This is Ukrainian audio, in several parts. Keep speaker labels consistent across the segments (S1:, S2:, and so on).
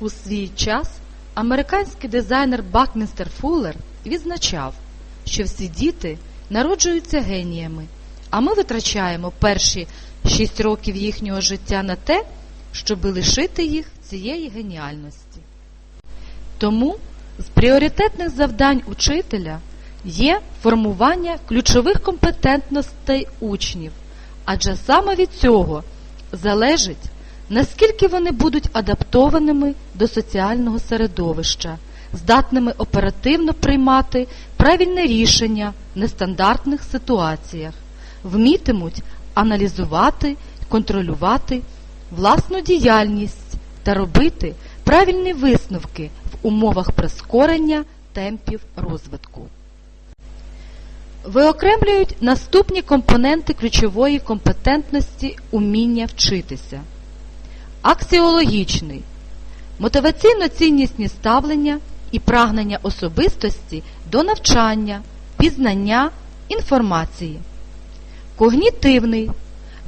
S1: У свій час американський дизайнер Бакмістер Фуллер відзначав, що всі діти народжуються геніями, а ми витрачаємо перші 6 років їхнього життя на те, щоб лишити їх цієї геніальності. Тому з пріоритетних завдань учителя є формування ключових компетентностей учнів, адже саме від цього залежить, наскільки вони будуть адаптованими до соціального середовища, здатними оперативно приймати правильне рішення в нестандартних ситуаціях, вмітимуть аналізувати, контролювати власну діяльність та робити правильні висновки в умовах прискорення темпів розвитку. Виокремлюють наступні компоненти ключової компетентності уміння вчитися. Аксіологічний мотиваційно-ціннісні ставлення і прагнення особистості до навчання, пізнання, інформації. Когнітивний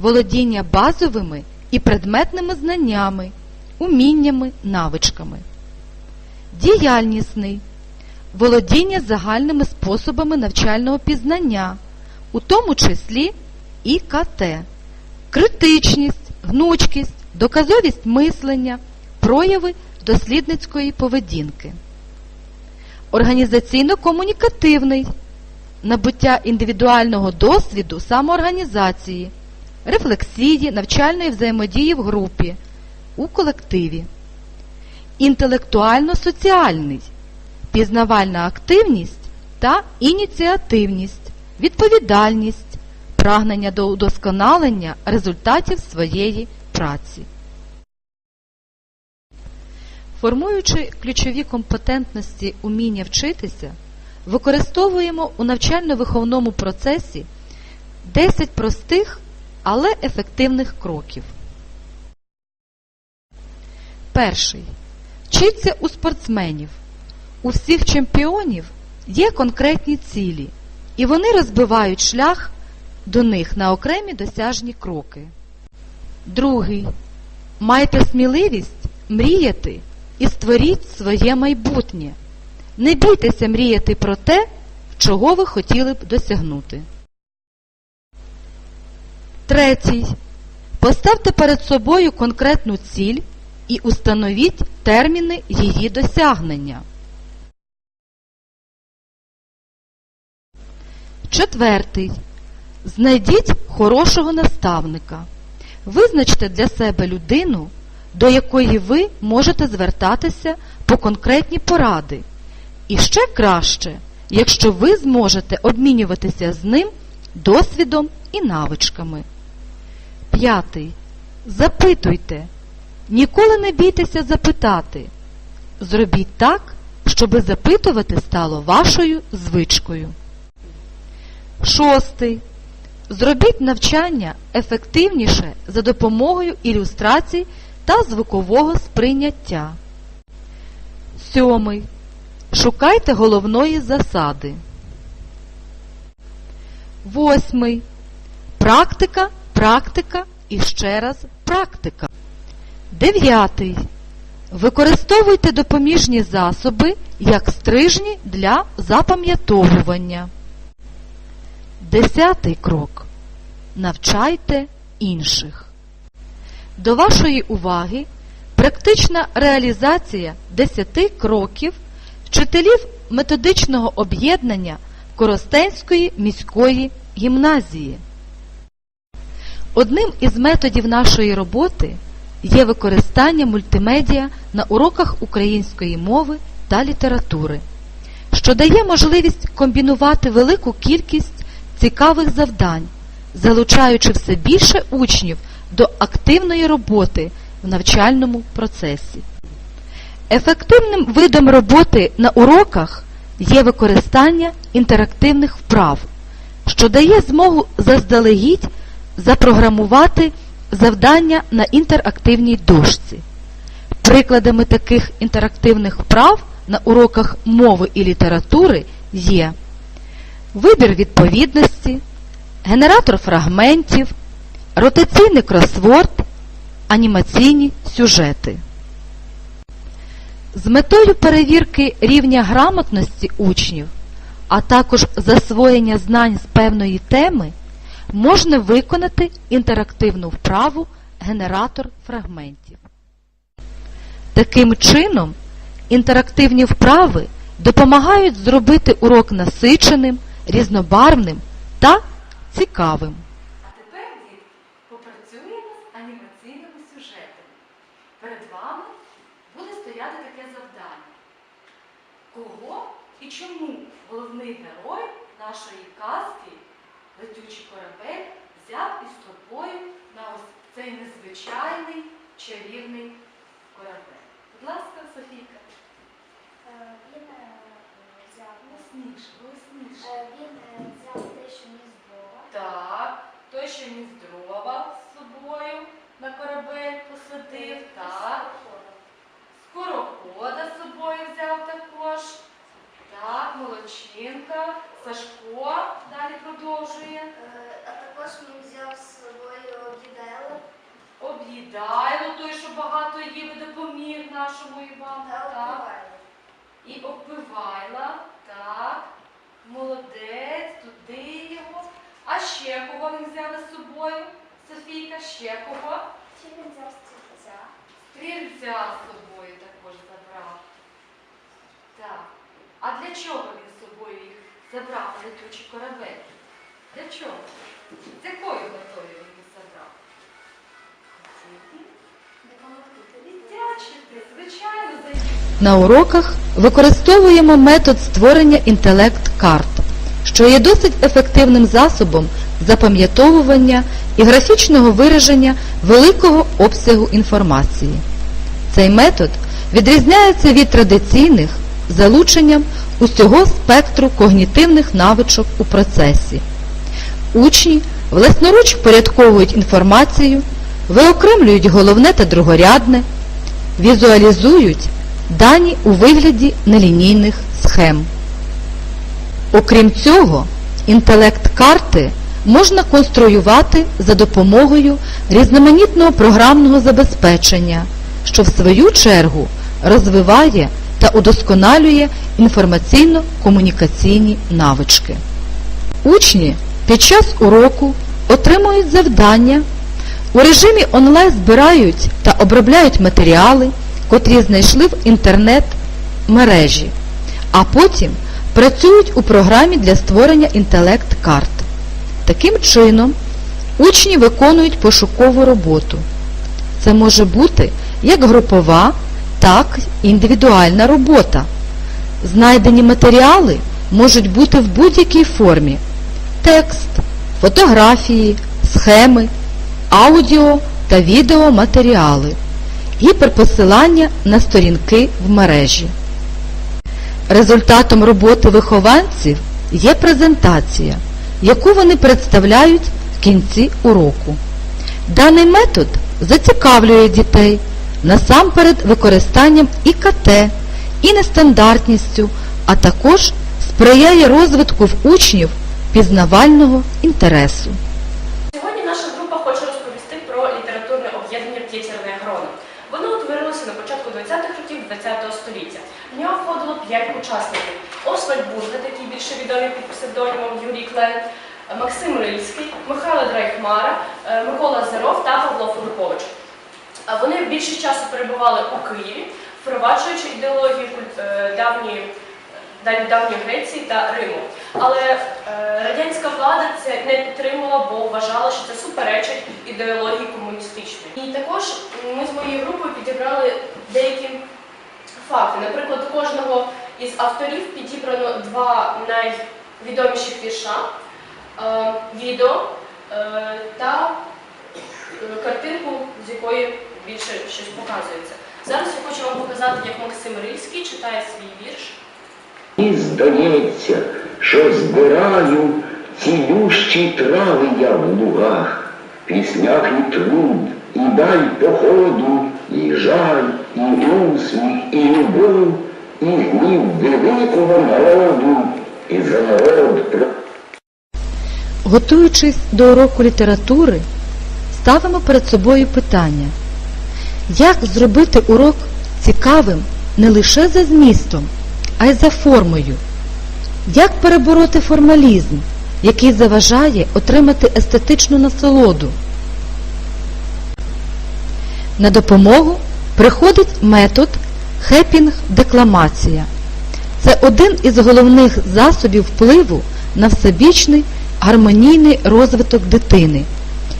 S1: володіння базовими і предметними знаннями, уміннями, навичками. Діяльнісний володіння загальними способами навчального пізнання, у тому числі ІКТ, критичність, гнучкість, доказовість мислення, прояви дослідницької поведінки. Організаційно-комунікативний набуття індивідуального досвіду самоорганізації, рефлексії, навчальної взаємодії в групі, у колективі. Інтелектуально-соціальний пізнавальна активність та ініціативність, відповідальність, прагнення до удосконалення результатів своєї праці. Формуючи ключові компетентності уміння вчитися, використовуємо у навчально-виховному процесі 10 простих, але ефективних кроків. Перший. Вчиться у спортсменів. У всіх чемпіонів є конкретні цілі, і вони розбивають шлях до них на окремі досяжні кроки. Другий. Майте сміливість мріяти і створіть своє майбутнє. Не бійтеся мріяти про те, чого ви хотіли б досягнути. Третій. Поставте перед собою конкретну ціль і установіть терміни її досягнення. Четвертий. Знайдіть хорошого наставника. Визначте для себе людину, до якої ви можете звертатися по конкретні поради. І ще краще, якщо ви зможете обмінюватися з ним досвідом і навичками. П'ятий. Запитуйте. Ніколи не бійтеся запитати. Зробіть так, щоби запитувати стало вашою звичкою. Шостий. Зробіть навчання ефективніше за допомогою ілюстрацій та звукового сприйняття. Сьомий. Шукайте головної засади. Восьмий. Практика, практика і ще раз практика. Дев'ятий. Використовуйте допоміжні засоби як стрижні для запам'ятовування. Десятий крок. Навчайте інших. До вашої уваги практична реалізація 10 кроків вчителів методичного об'єднання Коростенської міської гімназії. Одним із методів нашої роботи є використання мультимедіа на уроках української мови та літератури, що дає можливість комбінувати велику кількість цікавих завдань, залучаючи все більше учнів до активної роботи в навчальному процесі. Ефективним видом роботи на уроках є використання інтерактивних вправ, що дає змогу заздалегідь запрограмувати завдання на інтерактивній дошці. Прикладами таких інтерактивних вправ на уроках мови і літератури є вибір відповідності, генератор фрагментів, ротаційний кросворд, анімаційні сюжети. З метою перевірки рівня грамотності учнів, а також засвоєння знань з певної теми, можна виконати інтерактивну вправу генератор фрагментів. Таким чином, інтерактивні вправи допомагають зробити урок насиченим, різнобарвним та цікавим.
S2: А тепер, діти, попрацюємо з анімаційними сюжетами. Перед вами буде стояти таке завдання. Кого і чому головний герой нашої казки летючий корабель взяв із собою на ось цей незвичайний чарівний корабель? Будь ласка, Софійка,
S3: Е, Він е, взяв
S2: голосніше, голосніше.
S3: е, він е, взяв те, що ні з Бога.
S2: Так, той, що ніс дрова з собою на корабель посадив, так. Скорохода з собою взяв також. Так, молодчинка. Сашко далі продовжує.
S3: Е, А також він взяв з собою гіделу
S2: Об'їдайло той, що багато і допоміг нашому Івану.
S3: та
S2: Так. І обпивайла. Так. Молодець, туди його. А ще кого він взяв із собою? Софійка, ще кого?
S3: Чи він взяв стільця?
S2: Стрільця з собою також забрав. Так. А для чого він з собою їх забрав на летючий корабель? Для чого? З якою метою він їх забрав? Віддячити, звичайно, за їх.
S1: На уроках використовуємо метод створення інтелект-карт, що є досить ефективним засобом запам'ятовування і графічного вираження великого обсягу інформації. Цей метод відрізняється від традиційних залученням усього спектру когнітивних навичок у процесі. Учні власноруч впорядковують інформацію, виокремлюють головне та другорядне, візуалізують дані у вигляді нелінійних схем. Окрім цього, інтелект-карти можна конструювати за допомогою різноманітного програмного забезпечення, що в свою чергу розвиває та удосконалює інформаційно-комунікаційні навички. Учні під час уроку отримують завдання, у режимі онлайн збирають та обробляють матеріали, котрі знайшли в інтернет-мережі, а потім працюють у програмі для створення інтелект-карт. Таким чином, учні виконують пошукову роботу. Це може бути як групова, так і індивідуальна робота. Знайдені матеріали можуть бути в будь-якій формі текст, фотографії, схеми, аудіо та відеоматеріали, гіперпосилання на сторінки в мережі. Результатом роботи вихованців є презентація, яку вони представляють в кінці уроку. Даний метод зацікавлює дітей насамперед використанням ІКТ і нестандартністю, а також сприяє розвитку в учнів пізнавального інтересу.
S4: Сьогодні наша група хоче розповісти про літературне об'єднання «П'ятірне гроно». Воно утворилося на початку 20-х років ХХ століття. В нього входило 5 учасників. Освальд Бурга, такий більше відомий під псевдонімом Юрій Клен, Максим Рильський, Михайло Драйхмара, е, Микола Зеров та Павло Филипович. Вони більше часу перебували у Києві, впроваджуючи ідеологію е, давньої дав- давньої Греції та Риму. Але е, радянська влада це не підтримала, бо вважала, що це суперечить ідеології комуністичної. І також ми з моєю групою підібрали деякі факти. Наприклад, кожного із авторів підібрано два найвідоміших вірша, е, відео е, та картинку, з якої більше щось показується. Зараз я хочу вам показати, як Максим Рильський читає свій вірш.
S5: Здається, що збираю цілющі трави я в лугах, піснях і труд, і даль походу, і жаль, і усміх, і любов, і гнів великого народу, і за народ.
S1: Готуючись до уроку літератури, ставимо перед собою питання, як зробити урок цікавим не лише за змістом, а й за формою. Як перебороти формалізм, який заважає отримати естетичну насолоду? На допомогу приходить метод хепінг-декламація. Це один із головних засобів впливу на всебічний гармонійний розвиток дитини,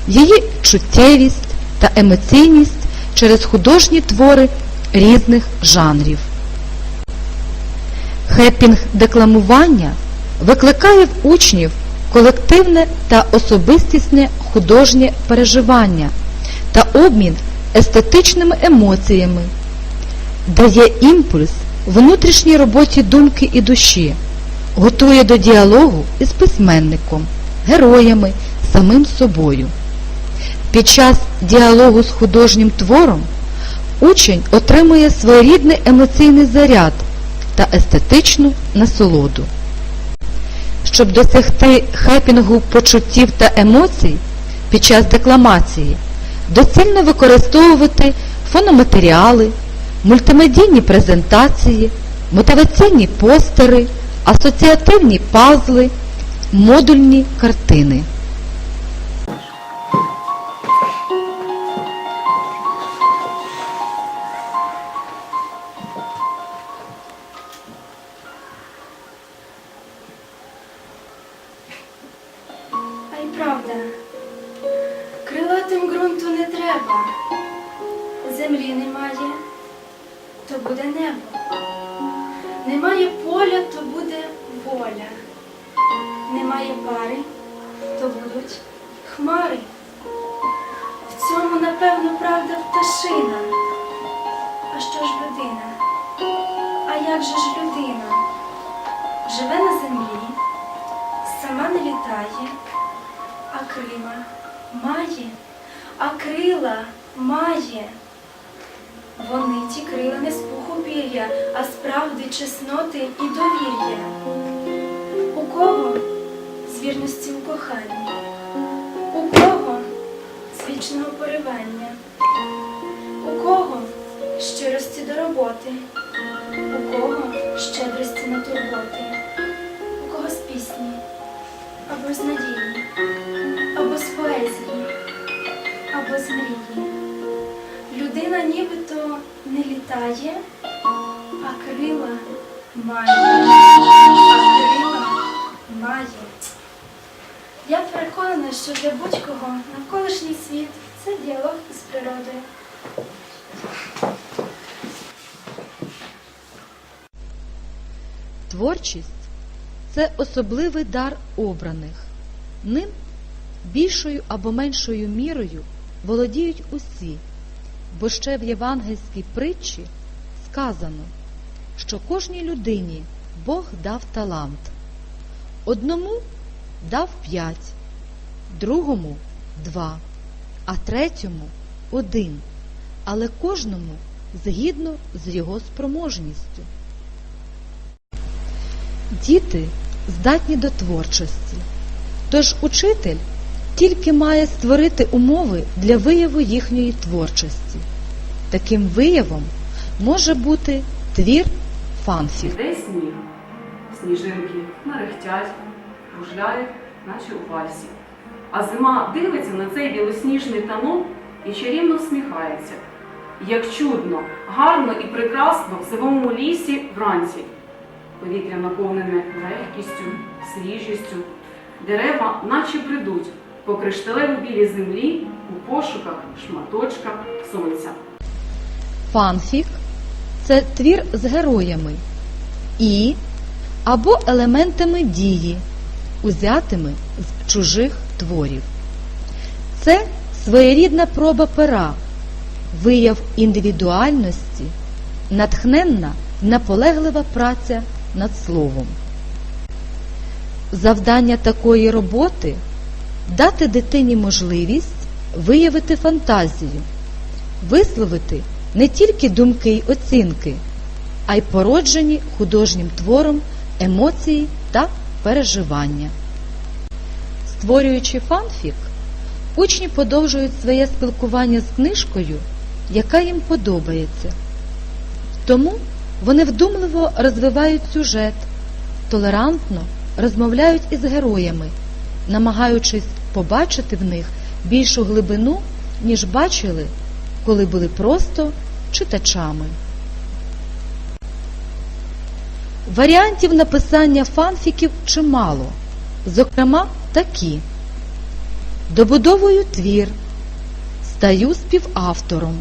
S1: її чуттєвість та емоційність через художні твори різних жанрів. Хепінг-декламування викликає в учнів колективне та особистісне художнє переживання та обмін естетичними емоціями, дає імпульс внутрішній роботі думки і душі, готує до діалогу із письменником, героями, самим собою. Під час діалогу з художнім твором учень отримує своєрідний емоційний заряд та естетичну насолоду. Щоб досягти хепінгу почуттів та емоцій під час декламації, доцільно використовувати фономатеріали, мультимедійні презентації, мотиваційні постери, асоціативні пазли, модульні картини.
S3: Же ж людина? Живе на землі, сама не літає, а крила має, а крила має. Вони ті крила не з пуху пір'я, а з правди, чесноти і довір'я. У кого з вірності у коханні, у кого з вічного поривання, у кого щирості до роботи, щедрості на турботи, у кого з пісні, або з надії, або з поезії, або з мрії. Людина нібито не літає, а крила має, а крила має. Я переконана, що для будь-кого навколишній світ це діалог із природою.
S1: Творчість це особливий дар обраних. Ним більшою або меншою мірою володіють усі, бо ще в євангельській притчі сказано, що кожній людині Бог дав талант. Одному дав п'ять, другому два, а третьому один, але кожному згідно з його спроможністю. Діти здатні до творчості, тож учитель тільки має створити умови для вияву їхньої творчості. Таким виявом може бути твір фанфік.
S6: Іде сніг, сніжинки мерехтять, кружляють, наче у вальсі. А зима дивиться на цей білосніжний танок і чарівно всміхається. Як чудно, гарно і прекрасно в зимовому лісі вранці. Повітря наповнене легкістю, свіжістю. Дерева наче придуть по кришталево білій землі у пошуках шматочка сонця.
S1: Фанфік це твір з героями і або елементами дії, узятими з чужих творів. Це своєрідна проба пера, вияв індивідуальності, натхненна, наполеглива праця над словом. Завдання такої роботи дати дитині можливість виявити фантазію, висловити не тільки думки й оцінки, а й породжені художнім твором емоції та переживання. Створюючи фанфік, учні подовжують своє спілкування з книжкою, яка їм подобається. Тому Вони вдумливо розвивають сюжет, толерантно розмовляють із героями, намагаючись побачити в них більшу глибину, ніж бачили, коли були просто читачами. Варіантів написання фанфіків чимало, зокрема такі. Добудовую твір, стаю співавтором,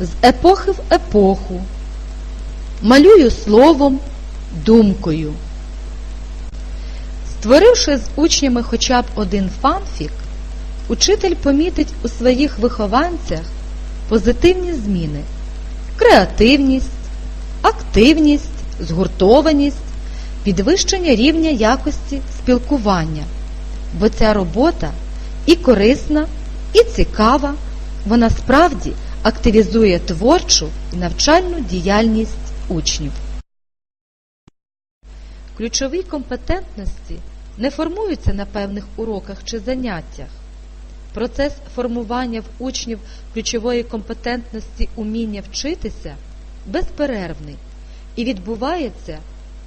S1: з епохи в епоху, малюю словом, думкою. Створивши з учнями хоча б один фанфік, учитель помітить у своїх вихованцях позитивні зміни, креативність, активність, згуртованість, підвищення рівня якості спілкування, бо ця робота і корисна, і цікава, вона справді активізує творчу і навчальну діяльність учнів. Ключові компетентності не формуються на певних уроках чи заняттях. Процес формування в учнів ключової компетентності уміння вчитися безперервний і відбувається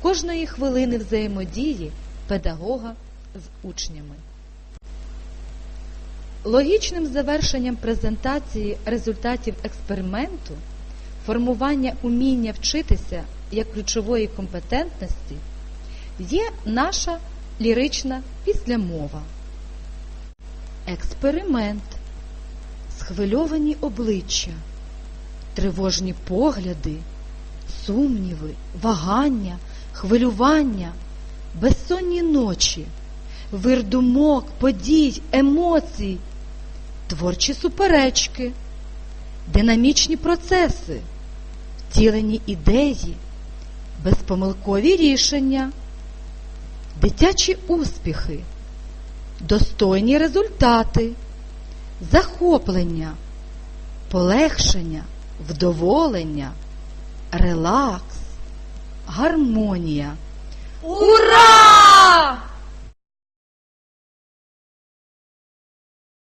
S1: кожної хвилини взаємодії педагога з учнями. Логічним завершенням презентації результатів експерименту формування уміння вчитися як ключової компетентності є наша лірична післямова. Експеримент, схвильовані обличчя, тривожні погляди, сумніви, вагання, хвилювання, безсонні ночі, вир думок, подій, емоцій, творчі суперечки, динамічні процеси, втілені ідеї, безпомилкові рішення, дитячі успіхи, достойні результати, захоплення, полегшення, вдоволення, релакс, гармонія.
S2: Ура!